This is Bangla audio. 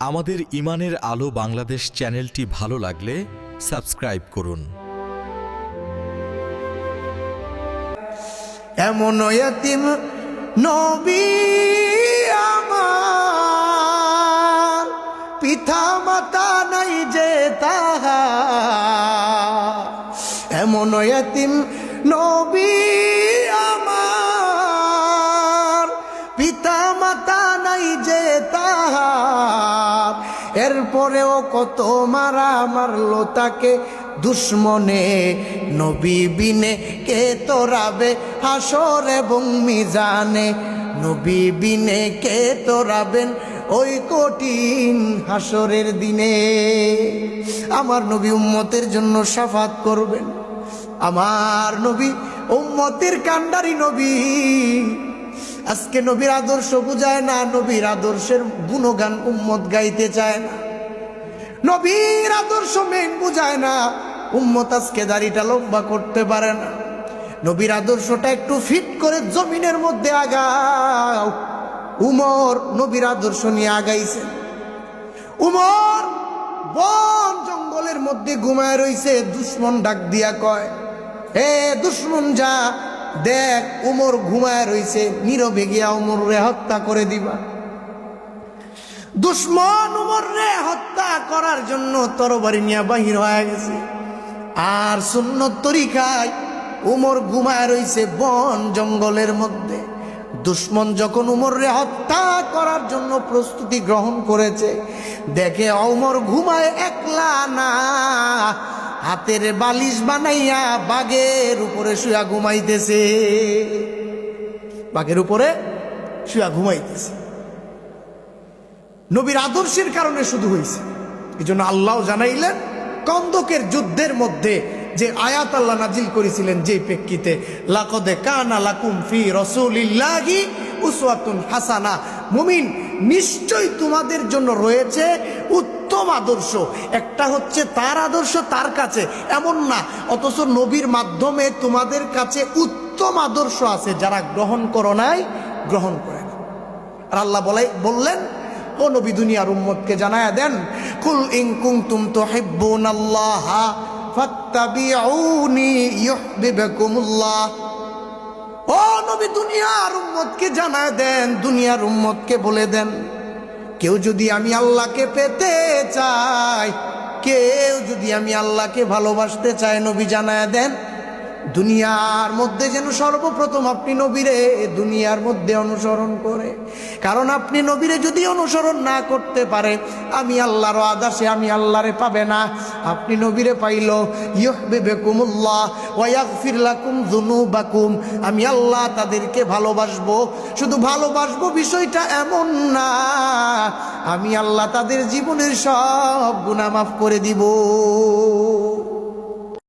আমাদের ইমানের আলো বাংলাদেশ চ্যানেলটি ভালো লাগলে সাবস্ক্রাইব করুন। এমন নবী আমার পিতা মাতা নাই যে এমন এতিম নবী আমার, পিতা এরপরেও কত মারা মারলো তাকে দুশ্মনে, নবী বিনে কে তোরাবে হাসর এবং মিজানে? নবী বিনে কে তোরাবেন ওই কঠিন হাসরের দিনে? আমার নবী উম্মতের জন্য সাফাত করবেন। আমার নবী উম্মতের কান্ডারি নবী। আজকে নবীর আদর্শ বুঝায় না, নবীর আদর্শের গুণগান উম্মত গাইতে চায় না। নবীর আদর্শ মেন বুঝায় না, উম্মত আজকে দাড়িটা লম্বা করতে পারে না। নবীর আদর্শটা একটু ফিট করে জমিনের মধ্যে আগাও। উমর নবীর আদর্শ নিয়ে আগাইছে। উমর বন জঙ্গলের মধ্যে ঘুমায় রইছে, দুশ্মন ডাক দিয়া কয় হে দুশ্মন যা দেখ, উমর ঘুমায় রইছে নীরবে গিয়া উমর রে হত্যা করে দিবা। দুশ্মন উমর রে হত্যা করার জন্য তরবারি নিয়ে বাহির হয়ে গেছে। আর শূন্য তরিকায় উমর ঘুমায় রইছে বন জঙ্গলের মধ্যে। দুশ্মন যখন উমররে হত্যা করার জন্য প্রস্তুতি গ্রহণ করেছে, দেখে অমর ঘুমায় একলা না। হাতের বালিশ বানাইয়া বাঘের উপরে শুয়া ঘুমাইতেছে। বাঘের উপরে শুয়া ঘুমাইতেছে। নবীর আদর্শের কারণে শুধু হয়েছে এই জন্য আল্লাহ জানাইলেন, কন্দকের যুদ্ধের মধ্যে যে আয়াত আল্লাহ নাজিল করেছিলেন যে প্রেক্ষিতে, লাকদে কানা লাকুম ফি রসুলিল্লাহি উসওয়াতুন হাসানা। মুমিন নিশ্চয় তোমাদের জন্য রয়েছে উত্তম আদর্শ। একটা হচ্ছে তার আদর্শ, তার কাছে। এমন না। অথচ নবীর মাধ্যমে তোমাদের কাছে উত্তম আদর্শ আছে, যারা গ্রহণ করো নাই, গ্রহণ করে না আর আল্লাহ বলাই বললেন, ও নবী দুনিয়ার উম্মতকে জানায় দেন, কুল তুহিব্বুনাল্লাহ ফাত্তাবিউনি ইউহিব্বুকুমুল্লাহ। ও নবী দুনিয়ার উম্মতকে জানায় দেন, দুনিয়ার উম্মতকে বলে দেন। কেউ যদি আমি আল্লাহকে পেতে চাই, কেউ যদি আমি আল্লাহকে ভালোবাসতে চাই নবী জানায় দেন দুনিয়ার মধ্যে যেন সর্বপ্রথম আপনি নবীরে দুনিয়ার মধ্যে অনুসরণ করে। কারণ আপনি নবীরে যদি অনুসরণ না করতে পারে, আমি আল্লাহর আদাসে আমি আল্লাহরে পাবে না। আপনি নবীরে পাইল যুনুবাকুম। আমি আল্লাহ তাদেরকে ভালোবাসবো। শুধু ভালোবাসবো বিষয়টা এমন না, আমি আল্লাহ তাদের জীবনের সব গুনাহ মাফ করে দিব।